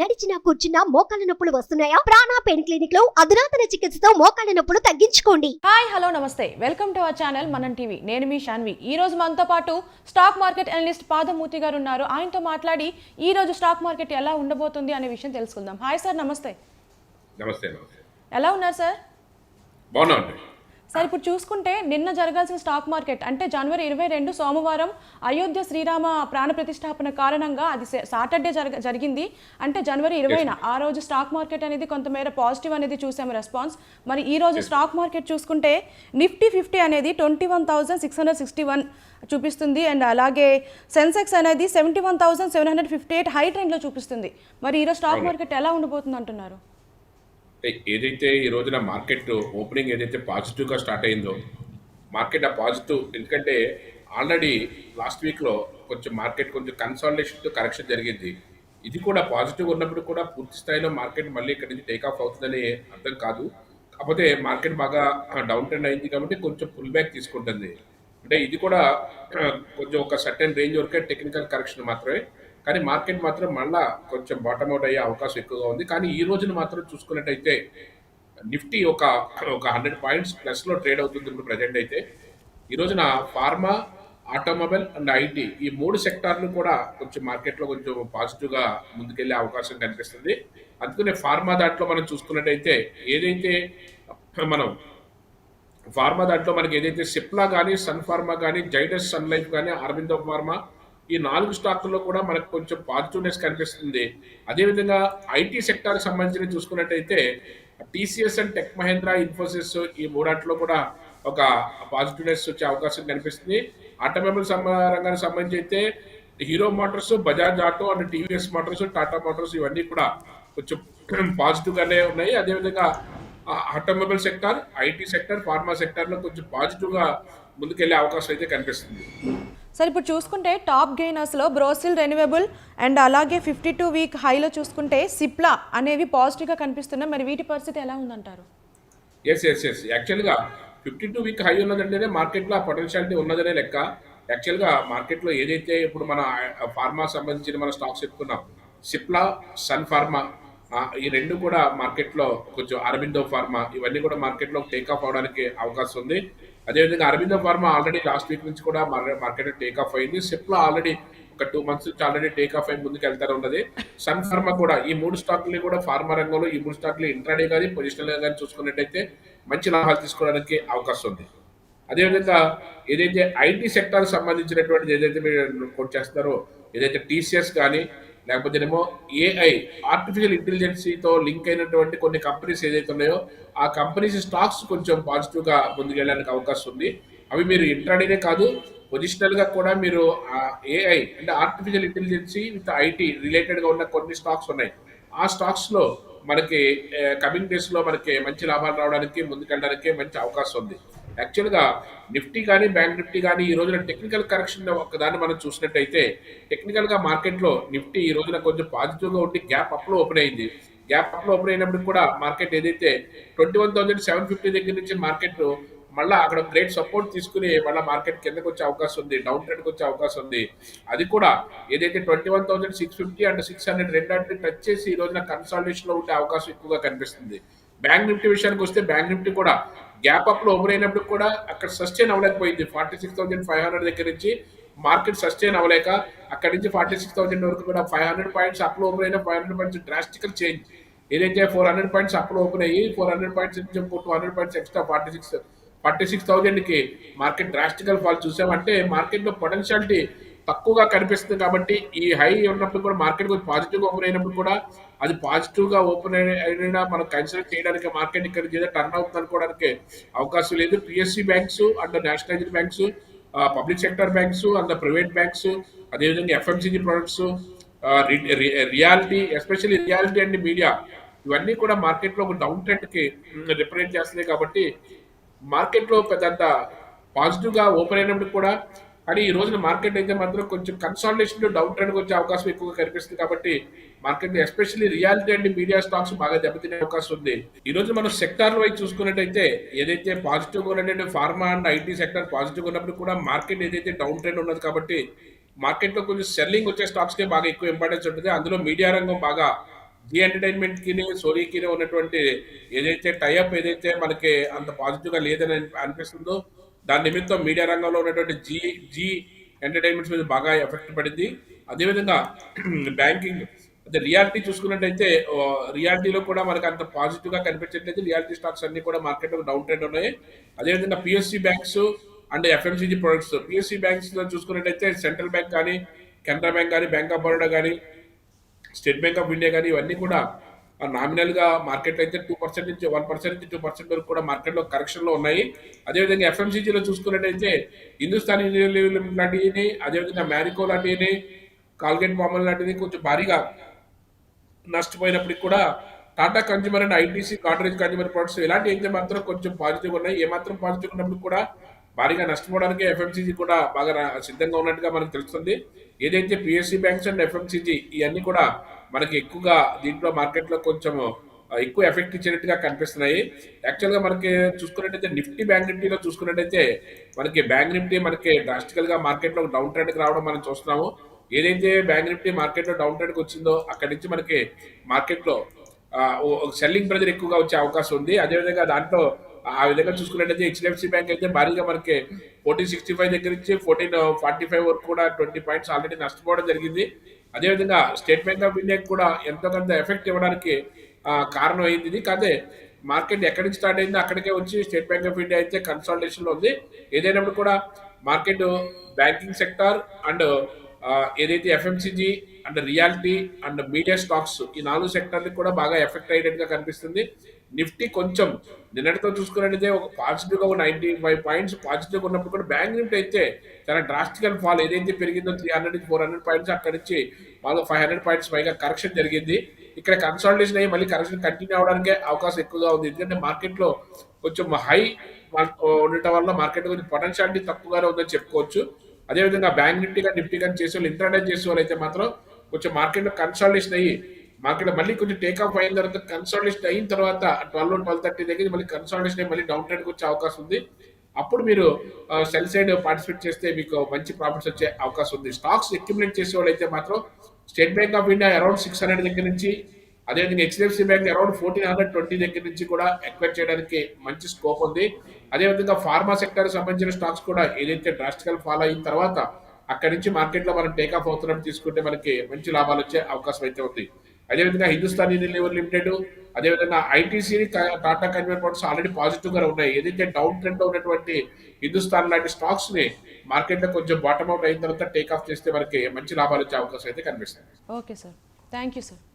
నడిచినా కూర్చున్నా మోకాళ్ళ నొప్పులు వస్తున్నాయా? ప్రాణా పెయిన్ క్లినిక్లో అధునాతన చికిత్సతో మోకాళ్ళ నొప్పులు తగ్గించుకోండి. హాయ్ హలో నమస్తే. Welcome to our channel Manam TV. నేను మీ శాన్వి ఈ రోజు మనతో పాటు స్టాక్ మార్కెట్ అనలిస్ట్ పాదమూర్తి గారు ఉన్నారు. ఆయనతో మాట్లాడి ఈ రోజు స్టాక్ మార్కెట్ ఎలా ఉండబోతుంది అనే విషయం తెలుసుకుందాం. హాయ్ సార్ నమస్తే. నమస్తే నమస్తే. ఎలా ఉన్నారు సార్? బాగున్నా అండి సార్ ఇప్పుడు చూసుకుంటే నిన్న జరగాల్సిన స్టాక్ మార్కెట్ అంటే జనవరి ఇరవై రెండు సోమవారం అయోధ్య శ్రీరామ ప్రాణ ప్రతిష్టాపన కారణంగా అది సాటర్డే జరగ జరిగింది. అంటే జనవరి ఇరవైన ఆ రోజు స్టాక్ మార్కెట్ అనేది కొంతమేర పాజిటివ్ అనేది చూసాము రెస్పాన్స్. మరి ఈ రోజు స్టాక్ మార్కెట్ చూసుకుంటే నిఫ్టీ ఫిఫ్టీ అనేది twenty one thousand six hundred sixty one చూపిస్తుంది. అండ్ అలాగే సెన్సెక్స్ అనేది seventy one thousand seven hundred fifty eight high ట్రెండ్లో చూపిస్తుంది. మరి ఈరోజు స్టాక్ మార్కెట్ ఎలా ఉండబోతుంది అంటున్నారు అంటే ఏదైతే ఈ రోజున మార్కెట్ ఓపెనింగ్ ఏదైతే పాజిటివ్గా స్టార్ట్ అయిందో మార్కెట్ ఆ పాజిటివ్ ఎందుకంటే ఆల్రెడీ లాస్ట్ వీక్లో కొంచెం మార్కెట్ కొంచెం కన్సాలిడేషన్తో కరెక్షన్ జరిగింది. ఇది కూడా పాజిటివ్ ఉన్నప్పుడు కూడా పూర్తి స్థాయిలో మార్కెట్ మళ్ళీ ఇక్కడ నుంచి టేక్ ఆఫ్ అవుతుందని అర్థం కాదు. కాకపోతే మార్కెట్ బాగా డౌన్ ట్రెండ్ అయింది కాబట్టి కొంచెం పుల్ బ్యాక్ తీసుకుంటుంది. అంటే ఇది కూడా కొంచెం ఒక సర్టెన్ రేంజ్ వరకే టెక్నికల్ కరెక్షన్ మాత్రమే. కానీ మార్కెట్ మాత్రం మళ్ళా కొంచెం బాటమ్ అవుట్ అయ్యే అవకాశం ఎక్కువగా ఉంది. కానీ ఈ రోజున మాత్రం చూసుకున్నట్టయితే నిఫ్టీ ఒక ఒక హండ్రెడ్ పాయింట్స్ ప్లస్లో ట్రేడ్ అవుతుంది ఇప్పుడు ప్రజెంట్ అయితే. ఈ రోజున ఫార్మా ఆటోమొబైల్ అండ్ ఐటీ ఈ మూడు సెక్టార్లు కూడా కొంచెం మార్కెట్లో కొంచెం పాజిటివ్గా ముందుకెళ్ళే అవకాశం కనిపిస్తుంది. అందుకనే ఫార్మా దాంట్లో మనం చూసుకున్నట్టయితే ఏదైతే మనం ఫార్మా దాంట్లో మనకి ఏదైతే సిప్లా కానీ సన్ ఫార్మా కానీ జైడస్ సన్ లైఫ్ కానీ అరవిందో ఫార్మా ఈ నాలుగు స్టాకుల్లో కూడా మనకు కొంచెం పాజిటివ్నెస్ కనిపిస్తుంది. అదేవిధంగా ఐటీ సెక్టార్కి సంబంధించి చూసుకున్నట్టయితే TCS and tech Mahindra Infosys ఈ మూడాట్లో కూడా ఒక పాజిటివ్నెస్ వచ్చే అవకాశం కనిపిస్తుంది. ఆటోమొబైల్ రంగానికి సంబంధించి అయితే Hero Motors Bajaj Auto and TVS Motors Tata Motors ఇవన్నీ కూడా కొంచెం పాజిటివ్గానే ఉన్నాయి. అదేవిధంగా automobile sector IT sector pharma సెక్టార్లో కొంచెం పాజిటివ్గా ముందుకెళ్ళే అవకాశం అయితే కనిపిస్తుంది. సార్ ఇప్పుడు చూసుకుంటే టాప్ గెయినర్స్లో బ్రోసిల్ రెన్యూవబుల్ అండ్ అలాగే ఫిఫ్టీ టూ వీక్ హైలో చూసుకుంటే సిప్లా అనేవి పాజిటివ్గా కనిపిస్తున్నాయి. మరి వీటి పరిస్థితి ఎలా ఉందంటారు? ఎస్ ఎస్ ఎస్ యాక్చువల్గా ఫిఫ్టీ టూ వీక్ హై ఉన్నదంటేనే మార్కెట్లో ఆ పొటెన్షియాలిటీ ఉన్నదనే లెక్క. యాక్చువల్గా మార్కెట్లో ఏదైతే ఇప్పుడు మన ఫార్మా సంబంధించిన మన స్టాక్స్ చెప్పుకున్నాం సిప్లా సన్ ఫార్మా ఈ రెండు కూడా మార్కెట్లో కొంచెం అరబిందో ఫార్మా ఇవన్నీ కూడా మార్కెట్లో టేక్ ఆఫ్ అవడానికి అవకాశం ఉంది. అదేవిధంగా Aurobindo Pharma already last week నుంచి కూడా మార్కెట్ టేక్ ఆఫ్ అయింది. సిప్లో ఆల్రెడీ ఒక టూ మంత్స్ నుంచి ఆల్రెడీ టేక్ ఆఫ్ అయి ముందుకు వెళ్తారు ఉన్నది. సన్ ఫార్మా కూడా ఈ మూడు స్టాక్లు కూడా ఫార్మా రంగంలో ఈ మూడు స్టాక్లు ఇంట్రాడే కానీ పొజిషనల్ కానీ చూసుకున్నట్టయితే మంచి లాభాలు తీసుకోవడానికి అవకాశం ఉంది. అదేవిధంగా ఏదైతే ఐటీ సెక్టార్ సంబంధించినటువంటి ఏదైతే మీరు కొట్ చేస్తారో ఏదైతే టీసీఎస్ కానీ లేకపోతే ఏమో ఏఐ ఆర్టిఫిషియల్ ఇంటెలిజెన్సీతో లింక్ అయినటువంటి కొన్ని కంపెనీస్ ఏదైతే ఉన్నాయో ఆ కంపెనీస్ స్టాక్స్ కొంచెం పాజిటివ్గా ముందుకెళ్ళడానికి అవకాశం ఉంది. అవి మీరు ఇంట్రాడేనే కాదు పొజిషనల్గా కూడా మీరు ఏఐ అంటే ఆర్టిఫిషియల్ ఇంటెలిజెన్సీ విత్ ఐటీ రిలేటెడ్గా ఉన్న కొన్ని స్టాక్స్ ఉన్నాయి. ఆ స్టాక్స్లో మనకి కమింగ్ డేస్లో మనకి మంచి లాభాలు రావడానికి ముందుకెళ్ళడానికి మంచి అవకాశం ఉంది. యాక్చువల్గా నిఫ్టీ కానీ బ్యాంక్ నిఫ్టీ కానీ ఈ రోజున టెక్నికల్ కరెక్షన్ ఒకదాన్ని మనం చూసినట్టయితే టెక్నికల్గా మార్కెట్లో నిఫ్టీ ఈ రోజున కొంచెం పాజిటివ్గా ఉండి గ్యాప్ అప్లో ఓపెన్ అయింది. గ్యాప్ అప్లో ఓపెన్ అయినప్పుడు కూడా మార్కెట్ ఏదైతే twenty one thousand seven fifty దగ్గర నుంచి మార్కెట్ మళ్ళీ అక్కడ గ్రేట్ సపోర్ట్ తీసుకుని మళ్ళీ మార్కెట్ కిందకు వచ్చే అవకాశం ఉంది డౌన్ ట్రెండ్కి వచ్చే అవకాశం ఉంది. అది కూడా ఏదైతే twenty one thousand six fifty and six hundred రెండంటే touch చేసి ఈ రోజున కన్సల్టేషన్లో ఉండే అవకాశం ఎక్కువగా కనిపిస్తుంది. బ్యాంక్ నిఫ్టీ విషయానికి వస్తే బ్యాంక్ నిఫ్టీ కూడా గ్యాప్ అప్లో ఓపెన్ అయినప్పుడు కూడా అక్కడ sustain అవ్వలేకపోయింది. Forty six thousand five hundred దగ్గర నుంచి మార్కెట్ సస్టైన్ అవ్వలేక అక్కడి నుంచి ఫార్టీ సిక్స్ థౌసండ్ వరకు కూడా ఫైవ్ హండ్రెడ్ పాయింట్స్ అప్లో ఓపెన్ అయిన five hundred points drastical change ఏదైతే ఫోర్ హండ్రెడ్ పాయింట్స్ అప్లో ఓపెన్ అయ్యి ఫోర్ హండ్రెడ్ పాయింట్స్ నుంచి two hundred points extra forty six forty six థౌజండ్కి మార్కెట్ డ్రాస్టికల్ ఫాల్ చూసామంటే మార్కెట్లో పొటెన్షియాలిటీ తక్కువగా కనిపిస్తుంది కాబట్టి ఈ హై ఉన్నప్పుడు కూడా మార్కెట్ కొంచెం పాజిటివ్గా ఓపెన్ అయినప్పుడు కూడా అది పాజిటివ్గా ఓపెన్ అయినా మనం కన్సిడర్ చేయడానికి మార్కెట్ ఇక్కడ చేయడం టర్న్ అవుతుంది అనుకోవడానికి అవకాశం లేదు. PSC banks and nationalised banks public sector banks and private banks అదేవిధంగా FMCG products reality especially reality and media ఇవన్నీ కూడా మార్కెట్లో ఒక డౌన్ ట్రెండ్కి రిప్రజెంట్ చేస్తున్నాయి కాబట్టి మార్కెట్లో పెద్దంత పాజిటివ్గా ఓపెన్ అయినప్పుడు కూడా కానీ ఈ రోజున మార్కెట్ అయితే మాత్రం కొంచెం కన్సాలిడేషన్ డౌన్ ట్రెండ్ వచ్చే అవకాశం ఎక్కువగా కనిపిస్తుంది కాబట్టి market especially reality and media stocks బాగా దెబ్బతినే అవకాశం ఉంది. ఈ రోజు మనం సెక్టార్ వైజ్ చూసుకున్నట్టయితే ఏదైతే పాజిటివ్గా ఉన్నటువంటి pharma and IT sector positive ఉన్నప్పుడు కూడా మార్కెట్ ఏదైతే డౌన్ ట్రెండ్ ఉన్నది కాబట్టి మార్కెట్లో కొంచెం సెల్లింగ్ వచ్చే స్టాక్స్ కే బాగా ఎక్కువ ఇంపార్టెన్స్ ఉంటుంది. అందులో మీడియా రంగం బాగా జీ ఎంటర్టైన్మెంట్కి సోనీకి ఉన్నటువంటి ఏదైతే టైఅప్ ఏదైతే మనకి అంత పాజిటివ్గా లేదని అనిపిస్తుందో దాని నిమిత్తం మీడియా రంగంలో ఉన్నటువంటి జీ జీ ఎంటర్టైన్మెంట్స్ మీద బాగా ఎఫెక్ట్ పడింది. అదేవిధంగా బ్యాంకింగ్ అదే రియాలిటీ చూసుకున్నట్టయితే రియాలిటీలో కూడా మనకు అంత పాజిటివ్గా కనిపించట్లేదు. రియాలిటీ స్టాక్స్ అన్ని కూడా మార్కెట్లో డౌన్ ట్రెండ్ ఉన్నాయి. అదేవిధంగా PSC banks and FMCG products. PSC బ్యాంక్స్లో చూసుకున్నట్టయితే సెంట్రల్ బ్యాంక్ కానీ కెనరా బ్యాంక్ కానీ బ్యాంక్ ఆఫ్ బరోడా కానీ స్టేట్ బ్యాంక్ ఆఫ్ ఇండియా కానీ ఇవన్నీ కూడా నామినల్గా మార్కెట్ అయితే టూ పర్సెంట్ నుంచి వన్ పర్సెంట్ నుంచి టూ పర్సెంట్ వరకు కూడా మార్కెట్లో కరెక్షన్లో ఉన్నాయి. అదేవిధంగా FMCG లో చూసుకున్నట్టయితే హిందుస్థాన్ యూనియన్ లాంటివి అదేవిధంగా మ్యారికో లాంటివి కాల్గేట్ పామల్ లాంటివి కొంచెం భారీగా నష్టపోయినప్పటికి కూడా టాటా కన్జ్యూమర్ అండ్ ఐటీసీ కాటరేజ్ కన్జ్యూమర్ ప్రొడక్ట్స్ ఇలాంటి అయితే మాత్రం కొంచెం పాజిటివ్ ఉన్నాయి. ఏ మాత్రం పాజిటివ్ ఉన్నప్పుడు కూడా భారీగా నష్టపోవడానికి ఎఫ్ఎంసీజీ కూడా బాగా సిద్ధంగా ఉన్నట్టుగా మనకు తెలుస్తుంది. ఏదైతే పిఎస్సి బ్యాంక్స్ అండ్ ఎఫ్ఎంసీజీ ఇవన్నీ కూడా మనకి ఎక్కువగా దీంట్లో మార్కెట్లో కొంచెం ఎక్కువ ఎఫెక్ట్ ఇచ్చినట్టుగా కనిపిస్తున్నాయి. యాక్చువల్గా మనకి చూసుకున్నట్టయితే నిఫ్టీ బ్యాంక్ నిఫ్టీలో చూసుకున్నట్టయితే మనకి బ్యాంక్ నిఫ్టీ మనకి డ్రాస్టికల్గా మార్కెట్లో డౌన్ ట్రెండ్కి రావడం మనం చూస్తున్నాము. ఏదైతే బ్యాంక్ నిఫ్టీ మార్కెట్లో డౌన్ ట్రెండ్కి వచ్చిందో అక్కడి నుంచి మనకి మార్కెట్లో సెల్లింగ్ ప్రెజర్ ఎక్కువగా వచ్చే అవకాశం ఉంది. అదేవిధంగా దాంట్లో ఆ విధంగా చూసుకున్నట్టయితే హెచ్డిఎఫ్సి బ్యాంక్ అయితే భారీగా మనకి ఫోర్టీన్ సిక్స్టీ ఫైవ్ దగ్గర నుంచి ఫోర్టీన్ ఫార్టీ ఫైవ్ వరకు కూడా ట్వంటీ పాయింట్స్ ఆల్రెడీ నష్టపోవడం జరిగింది. అదేవిధంగా స్టేట్ బ్యాంక్ ఆఫ్ ఇండియాకి కూడా ఎంతో కొంత ఎఫెక్ట్ ఇవ్వడానికి కారణం అయింది. ఇది కాదే మార్కెట్ ఎక్కడి నుంచి స్టార్ట్ అయిందో అక్కడికే వచ్చి స్టేట్ బ్యాంక్ ఆఫ్ ఇండియా అయితే కన్సల్టేషన్లో ఉంది. ఏదైనప్పుడు కూడా మార్కెట్ బ్యాంకింగ్ సెక్టార్ అండ్ ఏదైతే FMCG and reality and media stocks ఈ నాలుగు సెక్టర్లకు కూడా బాగా ఎఫెక్ట్ అయ్యేట్టుగా కనిపిస్తుంది. నిఫ్టీ కొంచెం నిన్నటితో చూసుకున్నట్టయితే ఒక పాజిటివ్గా ఒక నైంటీ ఫైవ్ పాయింట్స్ పాజిటివ్గా ఉన్నప్పుడు కూడా బ్యాంక్ నిఫ్టీ అయితే చాలా డ్రాస్టికల్ ఫాల్ ఏదైతే పెరిగిందో three hundred four hundred points అక్కడి నుంచి వాళ్ళు ఫైవ్ హండ్రెడ్ పాయింట్స్ పైగా కరెక్షన్ జరిగింది. ఇక్కడ కన్సల్టేషన్ అయ్యి మళ్ళీ కరెక్షన్ కంటిన్యూ అవడానికే అవకాశం ఎక్కువగా ఉంది. ఎందుకంటే మార్కెట్లో కొంచెం హై ఉండటం వల్ల మార్కెట్ కొంచెం పొటెన్షియాలిటీ తక్కువగానే ఉందని చెప్పుకోవచ్చు. అదేవిధంగా బ్యాంక్ నిఫ్టీ కానీ నిఫ్టీ కానీ చేసే వాళ్ళు ఇంటర్డే చేసే వాళ్ళు అయితే మాత్రం కొంచెం మార్కెట్లో కన్సల్టేషన్ అయ్యి మార్కెట్ మళ్ళీ కొంచెం టేక్ ఆఫ్ అయిన తర్వాత కన్సల్టేషన్ అయిన తర్వాత ట్వెల్వ్ ట్వెల్వ్ థర్టీ దగ్గర మళ్ళీ కన్సల్టేషన్ అయ్యి మళ్ళీ డౌన్ ట్రెండ్కి వచ్చే అవకాశం ఉంది. అప్పుడు మీరు సెల్ సైడ్ పార్టిసిపేట్ చేస్తే మీకు మంచి ప్రాఫిట్స్ వచ్చే అవకాశం ఉంది. స్టాక్స్ అక్యుములేట్ చేసే వాళ్ళు అయితే మాత్రం State Bank of India around six hundred దగ్గర నుంచి అదేవిధంగా HDFC Bank around fourteen hundred twenty దగ్గర నుంచి కూడా ఎక్వైర్ చేయడానికి మంచి స్కోప్ ఉంది. అదేవిధంగా ఫార్మా సెక్టర్ సంబంధించిన స్టాక్స్ కూడా ఏదైతే డ్రాస్టికల్ ఫాలో అయిన తర్వాత అక్కడి నుంచి మార్కెట్లో మనం టేకాఫ్ అవుతున్నట్టు తీసుకుంటే మనకి మంచి లాభాలు వచ్చే అవకాశం అయితే ఉంది. అదేవిధంగా హిందుస్థాన్ యూనిలివర్ లిమిటెడ్ అదేవిధంగా ITC Tata convent products already పాజిటివ్గా ఉన్నాయి. ఏదైతే డౌన్ ట్రెండ్ ఉన్నటువంటి హిందుస్థాన్ లాంటి స్టాక్స్ని మార్కెట్లో కొంచెం బాటమ్ అవుట్ అయిన తర్వాత టేక్ ఆఫ్ చేస్తే మనకి మంచి లాభాలు వచ్చే అవకాశం అయితే కనిపిస్తుంది. Okay sir thank you sir